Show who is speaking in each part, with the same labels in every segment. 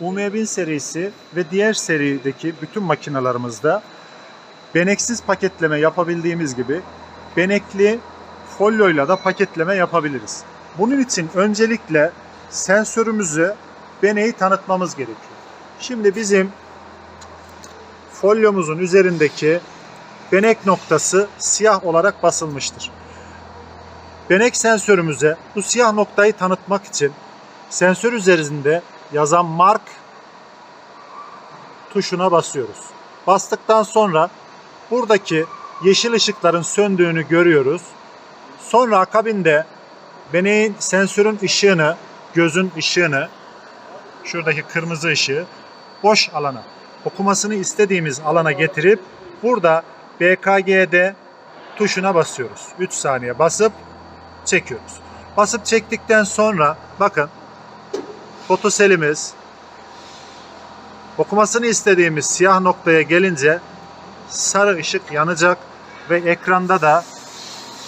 Speaker 1: UM 1000 serisi ve diğer serideki bütün makinalarımızda beneksiz paketleme yapabildiğimiz gibi benekli folyoyla da paketleme yapabiliriz. Bunun için öncelikle sensörümüzü beneği tanıtmamız gerekiyor. Şimdi bizim folyomuzun üzerindeki benek noktası siyah olarak basılmıştır. Benek sensörümüze bu siyah noktayı tanıtmak için sensör üzerinde yazan mark tuşuna basıyoruz. Bastıktan sonra buradaki yeşil ışıkların söndüğünü görüyoruz. Sonra akabinde beneğin sensörün ışığını, gözün ışığını, şuradaki kırmızı ışığı boş alana, okumasını istediğimiz alana getirip burada BKG'de tuşuna basıyoruz. 3 saniye basıp çekiyoruz. Basıp çektikten sonra bakın fotoselimiz okumasını istediğimiz siyah noktaya gelince sarı ışık yanacak ve ekranda da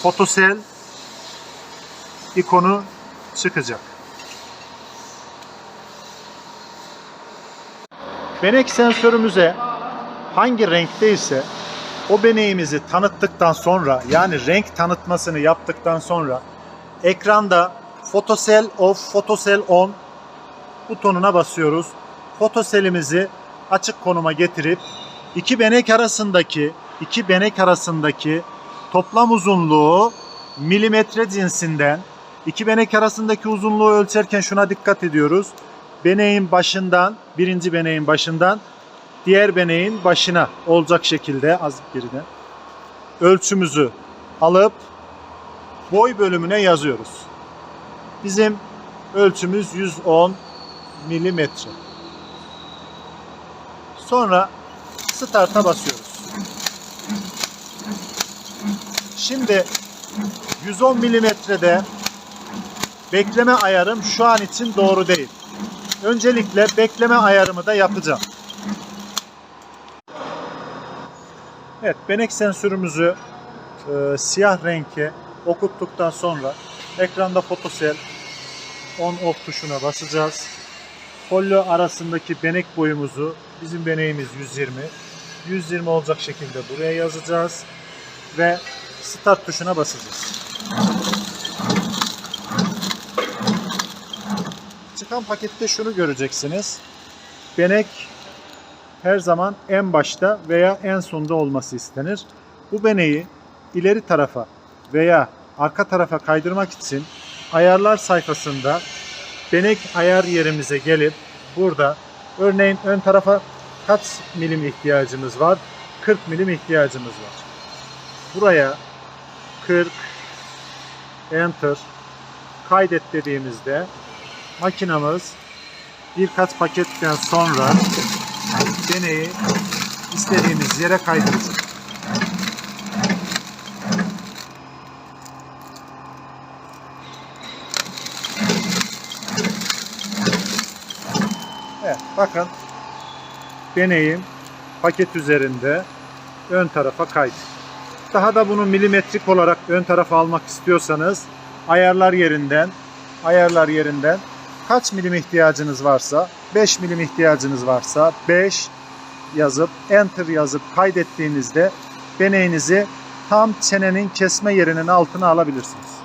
Speaker 1: fotosel ikonu çıkacak. Benek sensörümüze hangi renkteyse o beneğimizi tanıttıktan sonra yani renk tanıtmasını yaptıktan sonra ekranda fotosel off, fotosel on butonuna basıyoruz. Fotoselimizi açık konuma getirip iki benek arasındaki iki benek arasındaki toplam uzunluğu milimetre cinsinden iki benek arasındaki uzunluğu ölçerken şuna dikkat ediyoruz. Beneğin başından, birinci beneğin başından diğer beneğin başına olacak şekilde az birine ölçümüzü alıp boy bölümüne yazıyoruz. Bizim ölçümüz 110 milimetre. Sonra start'a basıyoruz. Şimdi 110 milimetrede bekleme ayarım şu an için doğru değil. Öncelikle bekleme ayarımı da yapacağım. Evet, benek sensörümüzü e, siyah renke okuttuktan sonra ekranda fotosel on off tuşuna basacağız. Folyo arasındaki benek boyumuzu bizim beneğimiz 120. 120 olacak şekilde buraya yazacağız ve start tuşuna basacağız. Çıkan pakette şunu göreceksiniz. Benek her zaman en başta veya en sonda olması istenir. Bu beneği ileri tarafa veya arka tarafa kaydırmak için ayarlar sayfasında benek ayar yerimize gelip burada örneğin ön tarafa kaç milim ihtiyacımız var? 40 milim ihtiyacımız var. Buraya 40 enter kaydet dediğimizde makinamız birkaç paketten sonra deneyi istediğimiz yere kaydıracak. Evet, bakın deneyim paket üzerinde ön tarafa kaydı. Daha da bunu milimetrik olarak ön tarafa almak istiyorsanız ayarlar yerinden ayarlar yerinden kaç milim ihtiyacınız varsa 5 milim ihtiyacınız varsa 5 yazıp enter yazıp kaydettiğinizde deneğinizi tam çenenin kesme yerinin altına alabilirsiniz.